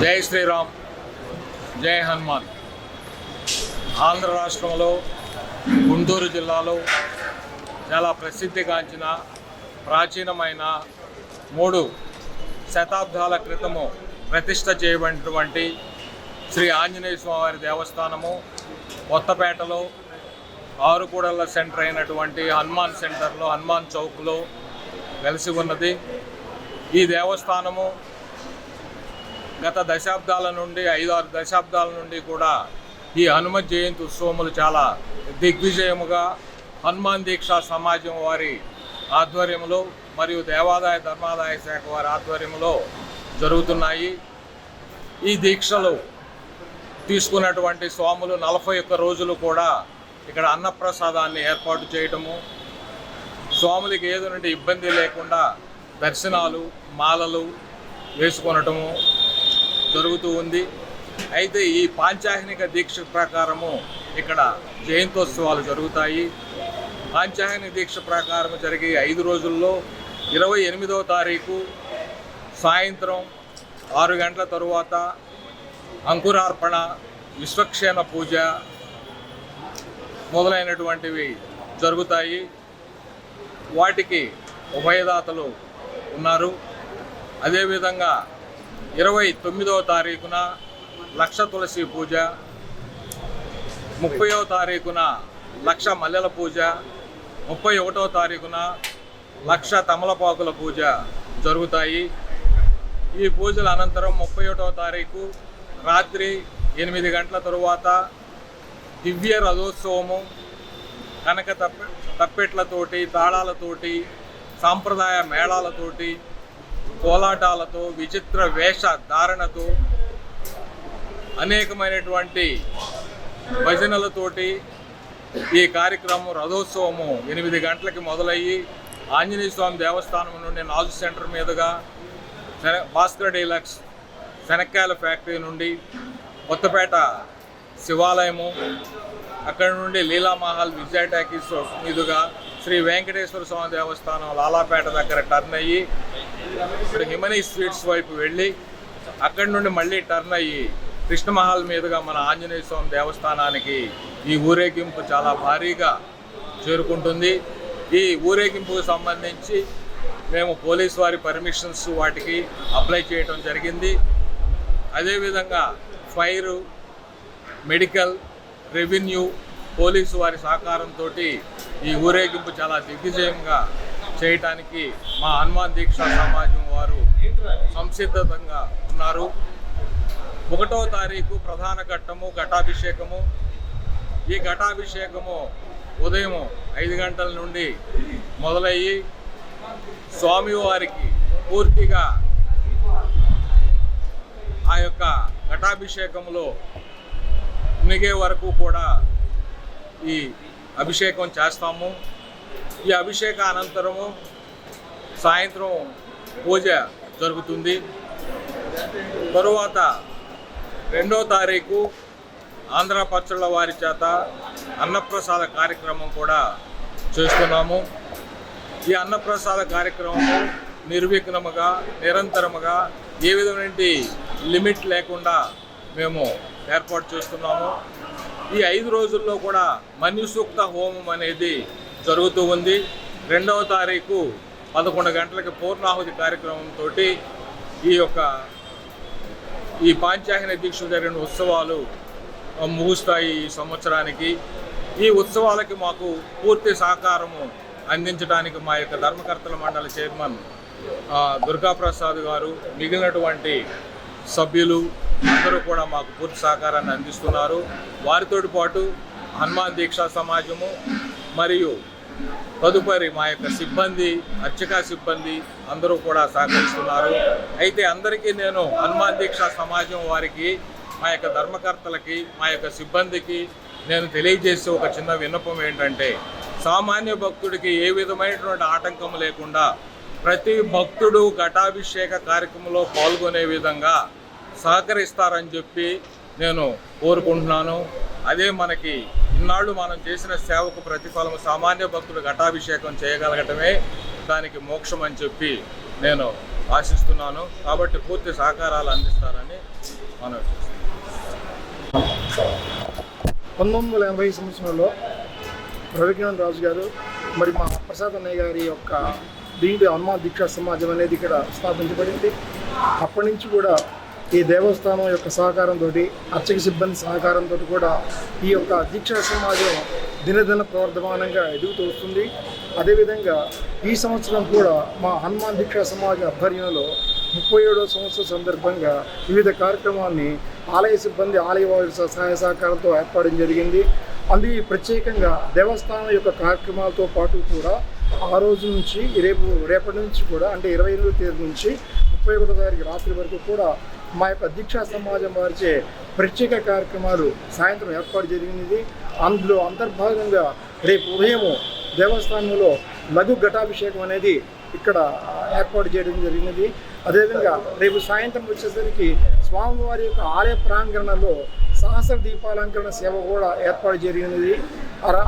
జై శ్రీరామ్ జై హనుమాన్. ఆంధ్ర రాష్ట్రంలో గుంటూరు జిల్లాలో చాలా ప్రసిద్ధిగాంచిన ప్రాచీనమైన మూడు శతాబ్దాల క్రితము ప్రతిష్ట చేయబడినటువంటి శ్రీ ఆంజనేయ స్వామివారి దేవస్థానము కొత్తపేటలో ఆరుకూడల సెంటర్ అయినటువంటి హనుమాన్ సెంటర్లో హనుమాన్ చౌక్లో కలిసి ఉన్నది. ఈ దేవస్థానము గత దశాబ్దాల నుండి ఐదారు దశాబ్దాల నుండి కూడా ఈ హనుమ జయంతి ఉత్సవములు చాలా దిగ్విజయముగా హనుమాన్ దీక్షా సమాజం వారి ఆధ్వర్యంలో మరియు దేవాదాయ ధర్మాదాయ శాఖ వారి ఆధ్వర్యంలో జరుగుతున్నాయి. ఈ దీక్షలు తీసుకున్నటువంటి స్వాములు నలభై ఒక్క రోజులు కూడా ఇక్కడ అన్నప్రసాదాన్ని ఏర్పాటు చేయటము స్వాములకి ఏదో నుండి ఇబ్బంది లేకుండా దర్శనాలు మాలలు వేసుకొనటము జరుగుతూ ఉంది. అయితే ఈ పాంచాహినిక దీక్ష ప్రకారము ఇక్కడ జయంతోత్సవాలు జరుగుతాయి. పాంచాహిని దీక్ష ప్రకారం జరిగే ఐదు రోజుల్లో ఇరవై ఎనిమిదవ తారీఖు సాయంత్రం ఆరు గంటల తరువాత అంకురార్పణ విశ్వక్షేమ పూజ మొదలైనటువంటివి జరుగుతాయి. వాటికి ఉభయదాతలు ఉన్నారు. అదేవిధంగా ఇరవై తొమ్మిదవ తారీఖున లక్ష తులసి పూజ ముప్పైవ తారీఖున లక్ష మల్లెల పూజ ముప్పై ఒకటో తారీఖున లక్ష తమలపాకుల పూజ జరుగుతాయి. ఈ పూజల అనంతరం ముప్పై ఒకటో తారీఖు రాత్రి ఎనిమిది గంటల తరువాత దివ్య రథోత్సవము కనక తప్ప తప్పెట్లతోటి తాళాలతోటి సాంప్రదాయ మేళాలతోటి కోలాటాలతో విచిత్ర వేష ధారణతో అనేకమైనటువంటి భజనలతోటి ఈ కార్యక్రమం రథోత్సవము ఎనిమిది గంటలకి మొదలయ్యి ఆంజనేయ స్వామి దేవస్థానం నుండి నాజు సెంటర్ మీదుగా శన భాస్కర్ డీలక్స్ శనక్కాయల ఫ్యాక్టరీ నుండి కొత్తపేట శివాలయము అక్కడ నుండి లీలామహల్ విజయ టాకీస్ మీదుగా శ్రీ వెంకటేశ్వర స్వామి దేవస్థానం లాలాపేట దగ్గర టర్న్ అయ్యి ఇప్పుడు హిమనీ స్వీట్స్ వైపు వెళ్ళి అక్కడి నుండి మళ్ళీ టర్న్ అయ్యి కృష్ణమహల్ మీదుగా మన ఆంజనేయ స్వామి దేవస్థానానికి ఈ ఊరేగింపు చాలా భారీగా చేరుకుంటుంది. ఈ ఊరేగింపుకు సంబంధించి మేము పోలీస్ వారి పర్మిషన్స్ వాటికి అప్లై చేయడం జరిగింది. అదేవిధంగా ఫైరు మెడికల్ రెవెన్యూ పోలీసు వారి సహకారంతో ఈ ఊరేగింపు చాలా దిగ్విజయంగా చేయటానికి మా హనుమాన్ దీక్ష సమాజం వారు సంసిద్ధంగా ఉన్నారు. ఒకటో తారీఖు ప్రధాన ఘట్టము ఘటాభిషేకము. ఈ ఘటాభిషేకము ఉదయం ఐదు గంటల నుండి మొదలయ్యి స్వామివారికి పూర్తిగా ఆ యొక్క ఘటాభిషేకంలో మునిగే వరకు కూడా ఈ అభిషేకం చేస్తాము. ఈ అభిషేక అనంతరము సాయంత్రం పూజ జరుగుతుంది. తరువాత రెండో తారీఖు ఆంధ్ర పచ్చళ్ళ వారి చేత అన్నప్రసాద కార్యక్రమం కూడా చేస్తున్నాము. ఈ అన్నప్రసాద కార్యక్రమము నిర్విఘ్నముగా నిరంతరముగా ఏ విధమైన లిమిట్ లేకుండా మేము ఏర్పాటు చేస్తున్నాము. ఈ ఐదు రోజుల్లో కూడా మన్యుసూక్త హోమం అనేది జరుగుతూ ఉంది. రెండవ తారీఖు పదకొండు గంటలకి పూర్ణాహుతి కార్యక్రమంతో ఈ యొక్క ఈ పాంచాహిన దీక్షలు జరిగిన ఉత్సవాలు ముగుస్తాయి ఈ సంవత్సరానికి. ఈ ఉత్సవాలకి మాకు పూర్తి సహకారము అందించడానికి మా యొక్క ధర్మకర్తల మండలి చైర్మన్ దుర్గాప్రసాద్ గారు మిగిలినటువంటి సభ్యులు అందరూ కూడా మాకు పూర్తి సహకారాన్ని అందిస్తున్నారు. వారితో పాటు హనుమాన్ దీక్షా సమాజము మరియు తదుపరి మా యొక్క సిబ్బంది అర్చకా సిబ్బంది అందరూ కూడా సహకరిస్తున్నారు. అయితే అందరికీ నేను హనుమాన్ దీక్షా సమాజం వారికి మా యొక్క ధర్మకర్తలకి మా యొక్క సిబ్బందికి నేను తెలియజేసే ఒక చిన్న విన్నపం ఏంటంటే సామాన్య భక్తుడికి ఏ విధమైనటువంటి ఆటంకం లేకుండా ప్రతి భక్తుడు ఘటాభిషేక కార్యక్రమంలో పాల్గొనే విధంగా సహకరిస్తారని చెప్పి నేను కోరుకుంటున్నాను. అదే మనకి ఇన్నాళ్ళు మనం చేసిన సేవకు ప్రతిఫలం సామాన్య భక్తుడు ఘటాభిషేకం చేయగలగటమే దానికి మోక్షం అని చెప్పి నేను ఆశిస్తున్నాను. కాబట్టి పూర్తి సహకారాలు అందిస్తారని మనం పంతొమ్మిది వందల ఎనభై సంవత్సరంలో రవికిరణ్ రాజు గారు మరి మా ప్రసాద్ అన్నయ్య గారి యొక్క దీంట్లో హనుమాన్ దీక్షా సమాజం అనేది ఇక్కడ స్థాపించబడింది. అప్పటి నుంచి కూడా ఈ దేవస్థానం యొక్క సహకారంతో అర్చక సిబ్బంది సహకారంతో కూడా ఈ యొక్క దీక్షా సమాజం దినదిన ప్రవర్ధమానంగా ఎదుగుతూ వస్తుంది. అదేవిధంగా ఈ సంవత్సరం కూడా మా హనుమాన్ దీక్షా సమాజ ఆధ్వర్యంలో ముప్పై ఏడో సంవత్సరం సందర్భంగా వివిధ కార్యక్రమాన్ని ఆలయ సిబ్బంది ఆలయ వారి సహాయ సహకారంతో ఏర్పాటు జరిగింది. అది ప్రత్యేకంగా దేవస్థానం యొక్క కార్యక్రమాలతో పాటు కూడా ఆ రోజు నుంచి రేపు రేపటి నుంచి కూడా అంటే ఇరవై ఎనిమిదో తేదీ నుంచి ముప్పై ఒకటో తారీఖు రాత్రి వరకు కూడా మా యొక్క దీక్షా సమాజం వారిచే ప్రత్యేక కార్యక్రమాలు సాయంత్రం ఏర్పాటు జరిగినది. అందులో అంతర్భాగంగా రేపు ఉదయం దేవస్థానంలో లఘు ఘటాభిషేకం అనేది ఇక్కడ ఏర్పాటు చేయడం జరిగినది. అదేవిధంగా రేపు సాయంత్రం వచ్చేసరికి స్వామివారి యొక్క ఆలయ ప్రాంగణంలో సహస్ర దీపాలంకరణ సేవ కూడా ఏర్పాటు జరిగినది.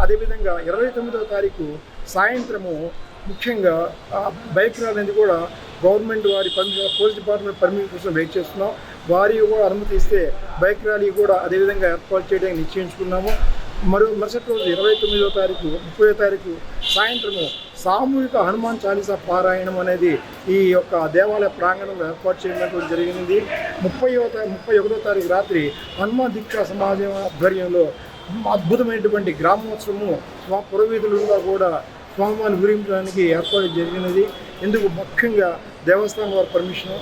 అదేవిధంగా ఇరవై తొమ్మిదవ తారీఖు సాయంత్రము ముఖ్యంగా బైక్ ర్యాలీ అనేది కూడా గవర్నమెంట్ వారి పర్మిషన్ పోలీస్ డిపార్ట్మెంట్ పర్మిషన్ కోసం వెయిట్ చేస్తున్నాం. వారి కూడా అనుమతి ఇస్తే బైక్ ర్యాలీ కూడా అదేవిధంగా ఏర్పాటు చేయడానికి నిశ్చయించుకున్నాము. మరో మరుసటి రోజు ఇరవై తొమ్మిదో తారీఖు ముప్పై తారీఖు సాయంత్రము సామూహిక హనుమాన్ చాలీసా పారాయణం అనేది ఈ యొక్క దేవాలయ ప్రాంగణంలో ఏర్పాటు చేయడం జరిగింది. ముప్పై ముప్పై ఒకటో తారీఖు రాత్రి హనుమాన్ దీక్షా సమాజం ఆధ్వర్యంలో అద్భుతమైనటువంటి గ్రామోత్సవము మా పురోవీధులుగా కూడా స్వామివారిని గురించడానికి ఏర్పాటు జరిగినది. ఇందుకు ముఖ్యంగా దేవస్థానం వారి పర్మిషను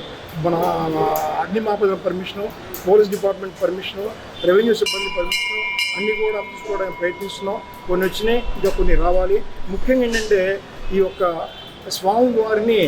మన అగ్నిమాపద permission police department permission revenue సిబ్బంది పర్మిషను అన్నీ కూడా తీసుకోవడానికి ప్రయత్నిస్తున్నాం. కొన్ని వచ్చినాయి ఇంకా కొన్ని రావాలి. ముఖ్యంగా ఏంటంటే ఈ యొక్క స్వామివారిని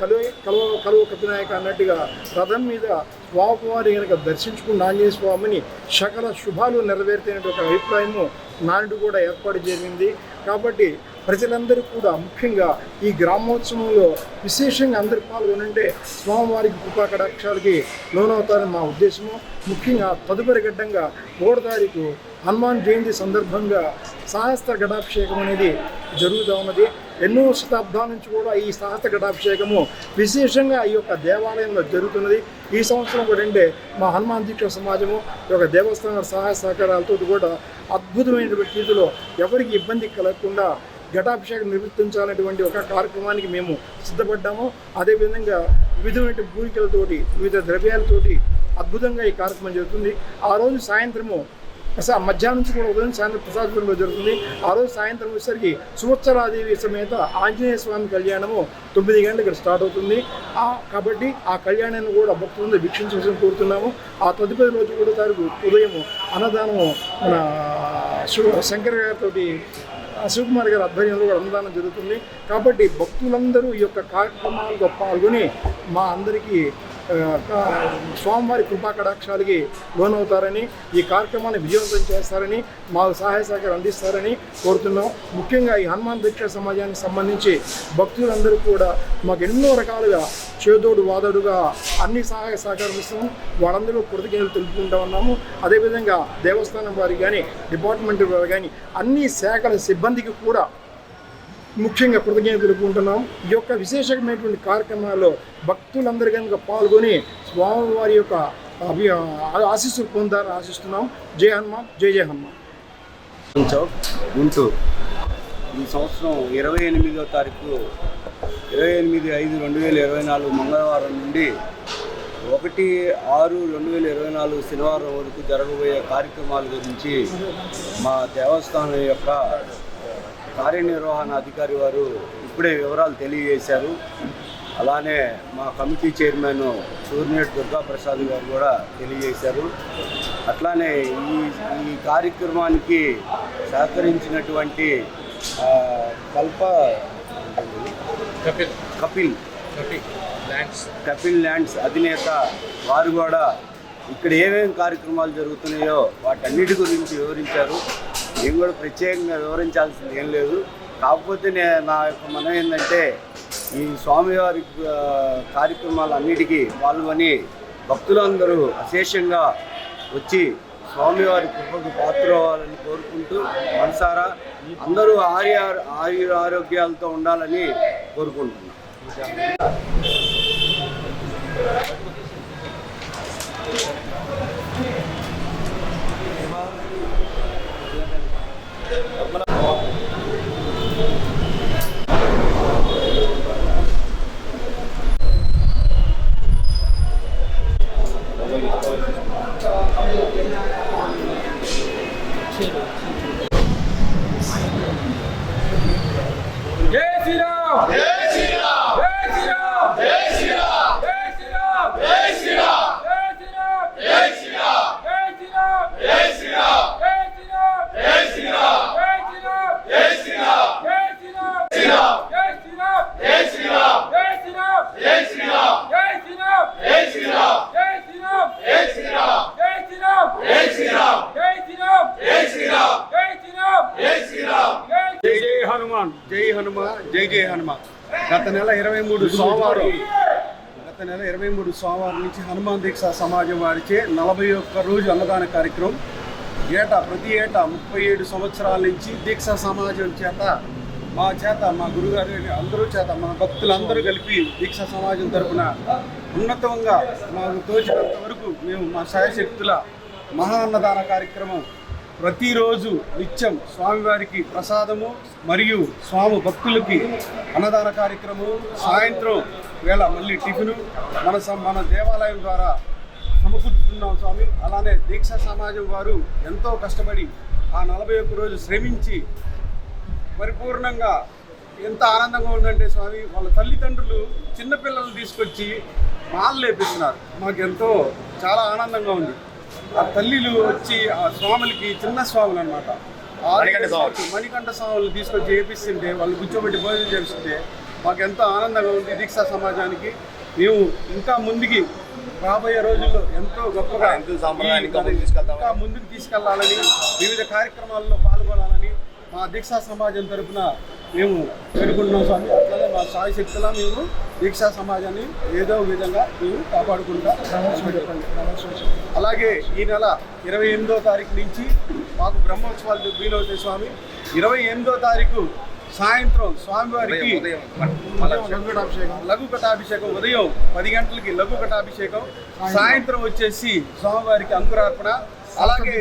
కలువ కలువ కలువ కపినాయక అన్నట్టుగా రథం మీద స్వామివారి కనుక దర్శించుకున్న ఆంజనేయ స్వామిని సకల శుభాలు నెరవేరుతున్న ఒక అభిప్రాయము నానుడు కూడా ఏర్పాటు జరిగింది. కాబట్టి ప్రజలందరూ కూడా ముఖ్యంగా ఈ గ్రామోత్సవంలో విశేషంగా అందరు పాల్గొనంటే స్వామివారికి కృపా కటాక్షాలకి లోనవుతారని మా ఉద్దేశము. ముఖ్యంగా తదుపరి ఘట్టంగా మూడో తారీఖు హనుమాన్ జయంతి సందర్భంగా సహస్ర ఘటాభిషేకం అనేది జరుగుతూ ఉన్నది. ఎన్నో శతాబ్దాల నుంచి కూడా ఈ సహస్ర ఘటాభిషేకము విశేషంగా ఈ యొక్క దేవాలయంలో జరుగుతున్నది. ఈ సంవత్సరం కూడా అంటే మా హనుమాన్ దీక్ష సమాజము ఈ యొక్క దేవస్థాన సహాయ సహకారాలతో కూడా అద్భుతమైనటువంటి రీతిలో ఎవరికి ఇబ్బంది కలగకుండా ఘటాభిషేకం నిర్వర్తించాలనేటువంటి ఒక కార్యక్రమానికి మేము సిద్ధపడ్డాము. అదేవిధంగా వివిధమైన పూరికలతోటి వివిధ ద్రవ్యాలతోటి అద్భుతంగా ఈ కార్యక్రమం జరుగుతుంది. ఆ రోజు సాయంత్రము ప్రసా మధ్యాహ్నం నుంచి కూడా ఉదయం సాయంత్రం ప్రసాదంలో జరుగుతుంది. ఆ రోజు సాయంత్రం వచ్చేసరికి సువత్సరాదేవి సమేత ఆంజనేయ స్వామి కళ్యాణము తొమ్మిది గంటలకు ఇక్కడ స్టార్ట్ అవుతుంది. ఆ కాబట్టి ఆ కళ్యాణాన్ని కూడా భక్తులందరూ వీక్షించవలసిన కోరుతున్నాము. ఆ తదుపరి రోజు కూడా తారీఖు ఉదయం అన్నదానము మన శంకర్ గారితో శివకుమార్ గారి ఆధ్వర్యంలో కూడా అన్నదానం జరుగుతుంది. కాబట్టి భక్తులందరూ ఈ యొక్క కార్యక్రమాల్లో పాల్గొని మా అందరికీ స్వామివారి కృపా కటాక్షాలకి లోనవుతారని ఈ కార్యక్రమాన్ని విజయవంతం చేస్తారని మాకు సహాయ సహకారం అందిస్తారని కోరుతున్నాం. ముఖ్యంగా ఈ హనుమాన్ దీక్ష సమాజానికి సంబంధించి భక్తులందరూ కూడా మాకు ఎన్నో రకాలుగా చేదోడు వాదోడుగా అన్ని సహాయ సహకారం ఇస్తాము వాళ్ళందరూ కృతజ్ఞతలు తెలుపుకుంటా ఉన్నాము. అదేవిధంగా దేవస్థానం వారికి కానీ డిపార్ట్మెంట్ వారు కానీ అన్ని శాఖల సిబ్బందికి కూడా ముఖ్యంగా కృతజ్ఞత తెలుపుకుంటున్నాం. ఈ యొక్క విశేషమైనటువంటి కార్యక్రమాల్లో భక్తులందరూ కనుక పాల్గొని స్వామివారి యొక్క అభి ఆశీస్సులు పొందాలని ఆశిస్తున్నాం. జై హనుమాన్ జై జయ హనుమాన్. చౌక్ గుంటూరు. ఈ సంవత్సరం ఇరవై ఎనిమిదో తారీఖు ఇరవై ఎనిమిది ఐదు రెండు వేల ఇరవై నాలుగు మంగళవారం నుండి ఒకటి ఆరు రెండు వేల ఇరవై నాలుగు శనివారం వరకు జరగబోయే కార్యక్రమాల గురించి మా దేవస్థానం యొక్క కార్యనిర్వహణ అధికారి వారు ఇప్పుడే వివరాలు తెలియజేశారు. అలానే మా కమిటీ చైర్మన్ సూర్యనేటి దుర్గా ప్రసాద్ గారు కూడా తెలియజేశారు. అట్లానే ఈ ఈ కార్యక్రమానికి సహకరించినటువంటి కల్ప కపిల్. కపిల్. కపిల్ థ్యాంక్స్ కపిల్ ల్యాండ్స్ అధినేత వారు కూడా ఇక్కడ ఏమేమి కార్యక్రమాలు జరుగుతున్నాయో వాటన్నిటి గురించి వివరించారు. నేను కూడా ప్రత్యేకంగా వివరించాల్సింది ఏం లేదు. కాకపోతే నే నా యొక్క మనం ఏంటంటే ఈ స్వామివారి ఆ, కార్యక్రమాలన్నిటికీ పాల్గొని భక్తులందరూ అశేషంగా వచ్చి స్వామివారి కృపకు పాత్రవ్వాలని కోరుకుంటూ మనసారా అందరూ ఆర్య ఆయుర ఆరోగ్యాలతో ఉండాలని కోరుకుంటున్నాం. జై మూడు సోమవారం గత నెల ఇరవై మూడు సోమవారం నుంచి హనుమాన్ దీక్ష సమాజం వారిచే నలభై ఒక్క రోజు అన్నదాన కార్యక్రమం. ఏటా ప్రతి ఏటా ముప్పై ఏడు సంవత్సరాల నుంచి దీక్ష సమాజం చేత మా చేత మా గురుగారు అందరూ చేత మా భక్తులందరూ కలిపి దీక్ష సమాజం తరపున ఉన్నతంగా మాకు తోచినంత వరకు మేము మా శాయశక్తుల మహా అన్నదాన కార్యక్రమం ప్రతిరోజు నిత్యం స్వామివారికి ప్రసాదము మరియు స్వామి భక్తులకి అన్నదాన కార్యక్రమం సాయంత్రం వేళ మళ్ళీ టిఫిను. మన మన దేవాలయం ద్వారా సమకూర్చుతున్నాం స్వామి. అలానే దీక్ష సమాజం వారు ఎంతో కష్టపడి ఆ నలభై ఒక్క రోజు శ్రమించి పరిపూర్ణంగా ఎంత ఆనందంగా ఉందంటే స్వామి వాళ్ళ తల్లిదండ్రులు చిన్నపిల్లలు తీసుకొచ్చి మాలు లేపిస్తున్నారు. మాకు ఎంతో చాలా ఆనందంగా ఉంది. ఆ తల్లిలు వచ్చి ఆ స్వాములకి చిన్న స్వాములు అనమాట మణికంఠ స్వాములు తీసుకొచ్చి చేపిస్తుంటే వాళ్ళు కూర్చోబెట్టి భోజనం చేస్తుంటే మాకు ఎంతో ఆనందంగా ఉంది దీక్షా సమాజానికి. మేము ఇంకా ముందుకి రాబోయే రోజుల్లో ఎంతో గొప్పగా ఇంకా ముందుకు తీసుకెళ్ళాలని వివిధ కార్యక్రమాల్లో పాల్గొనాలని మా దీక్షా సమాజం తరపున మేము వేడుకుంటున్నాం స్వామి అట్లనే మా సాయి శక్తులా మేము దీక్షా సమాజాన్ని ఏదో విధంగా మేము కాపాడుకుంటా అలాగే ఈ నెల ఇరవై ఎనిమిదో తారీఖు నుంచి మాకు బ్రహ్మోత్సవాలు వీలవుతాయి స్వామి. ఇరవై ఎనిమిదో తారీఖు సాయంత్రం స్వామివారికి లఘు కటాభిషేకం ఉదయం పది గంటలకి లఘు కటాభిషేకం. సాయంత్రం. వచ్చేసి స్వామివారికి అంకురార్పణ. అలాగే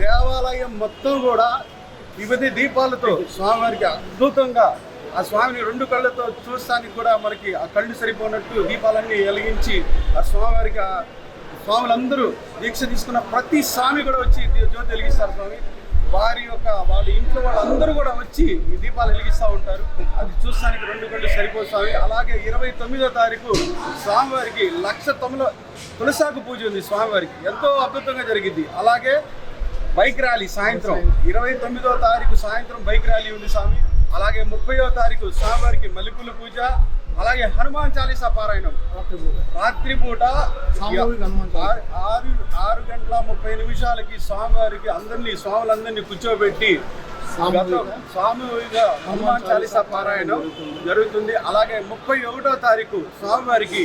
దేవాలయం మొత్తం కూడా వివిధ దీపాలతో స్వామివారికి అద్భుతంగా ఆ స్వామిని రెండు కళ్ళతో చూస్తానికి కూడా మనకి ఆ కళ్ళు సరిపోనట్టు దీపాలన్నీ వెలిగించి ఆ స్వామివారికి ఆ స్వాములందరూ దీక్ష తీసుకున్న ప్రతి స్వామి కూడా వచ్చి జ్యోతి వెలిగిస్తారు స్వామి. వారి యొక్క వాళ్ళ ఇంట్లో వాళ్ళందరూ కూడా వచ్చి ఈ దీపాలు వెలిగిస్తూ ఉంటారు. అది చూస్తానికి రెండు కళ్ళు సరిపోదు స్వామి. అలాగే ఇరవై తొమ్మిదో తారీఖు స్వామివారికి లక్ష తొమ్మిదో తులసాకు పూజ ఉంది స్వామివారికి. ఎంతో అద్భుతంగా జరిగింది. అలాగే బైక్ ర్యాలీ సాయంత్రం ఇరవై తొమ్మిదో తారీఖు సాయంత్రం బైక్ ర్యాలీ ఉంది స్వామి అలాగే ముప్పయో తారీఖు స్వామివారికి మల్లెపూల పూజ అలాగే హనుమాన్ చాలీసా పారాయణం రాత్రి పూట సామూహిక హనుమాన్ చాలీసా. ఆరు ఆరు గంటల ముప్పై నిమిషాలకి స్వామివారికి అందరినీ స్వాములందరినీ కూర్చోబెట్టి? స్వామిగా హనుమాన్ చాలీసా పారాయణం జరుగుతుంది అలాగే ముప్పై ఒకటో తారీఖు స్వామివారికి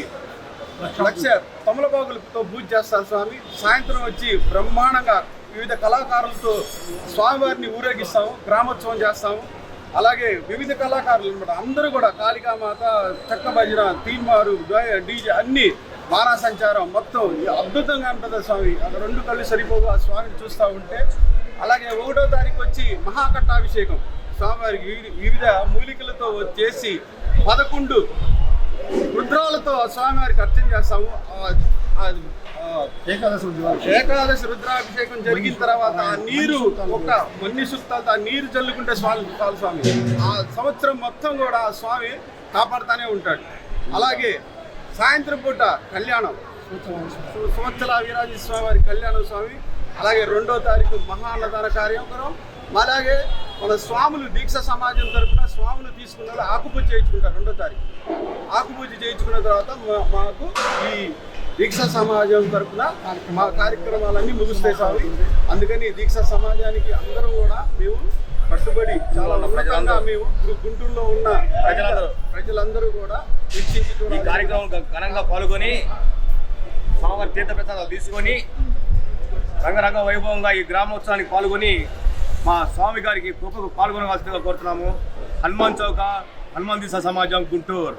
లక్ష తమలపాకులతో పూజ చేస్తారు స్వామి సాయంత్రం వచ్చి బ్రహ్మాండంగా వివిధ కళాకారులతో స్వామివారిని ఊరేగిస్తాము గ్రామోత్సవం చేస్తాము. అలాగే వివిధ కళాకారులు అనమాట అందరూ కూడా కాళికామాత చెక్క భజన తీన్మారు డీజే అన్ని మారా సంచారం మొత్తం అద్భుతంగా ఉంటుంది స్వామి. ఆ రెండు కళ్ళు సరిపోవు ఆ స్వామిని చూస్తూ ఉంటే. అలాగే ఒకటో తారీఖు వచ్చి మహాకట్టాభిషేకం. స్వామివారికి వివిధ- మూలికలతో చేసి పదకొండు రుద్రాలతో స్వామివారికి అర్చన చేస్తాము. ఏకాదశి ఏకాదశి రుద్రాభిషేకం జరిగిన తర్వాత ఆ నీరు ఒక మన్ని సుత్తాలతో ఆ నీరు చల్లుకుంటే స్వామి పాల స్వామి. ఆ సంవత్సరం మొత్తం కూడా ఆ స్వామి కాపాడుతూనే ఉంటాడు. అలాగే సాయంత్రం పూట కళ్యాణం. సంవత్సర వీరాజీ స్వామి వారి కళ్యాణం స్వామి అలాగే రెండో తారీఖు మహాన్నదాన కార్యక్రమం అలాగే మన స్వాములు దీక్ష సమాజం తరఫున స్వాములు తీసుకున్న ఆకుపూజ చేయించుకుంటారు రెండో తారీఖు. ఆకుపూజ చేయించుకున్న తర్వాత మా- మాకు ఈ దీక్ష సమాజం తరపున మా కార్యక్రమాలన్నీ ముగుస్తాయి స్వామి అందుకని దీక్ష సమాజానికి అందరం కూడా మేము కట్టుబడి చాలా ఉన్నతంగా మేము గు- గుంటూరులో ఉన్న ప్రజలందరూ. ప్రజలందరూ కూడా వీక్షించి ఈ. కార్యక్రమం ఘనంగా పాల్గొని స్వామివారి తీర్థప్రసాదాలు తీసుకొని రంగరంగ వైభవంగా ఈ గ్రామోత్సవానికి పాల్గొని మా స్వామి గారికి కృపకు పాల్గొనవలసిందిగా కోరుతున్నాము హనుమాన్ చౌక హనుమాన్ దిశ సమాజం గుంటూరు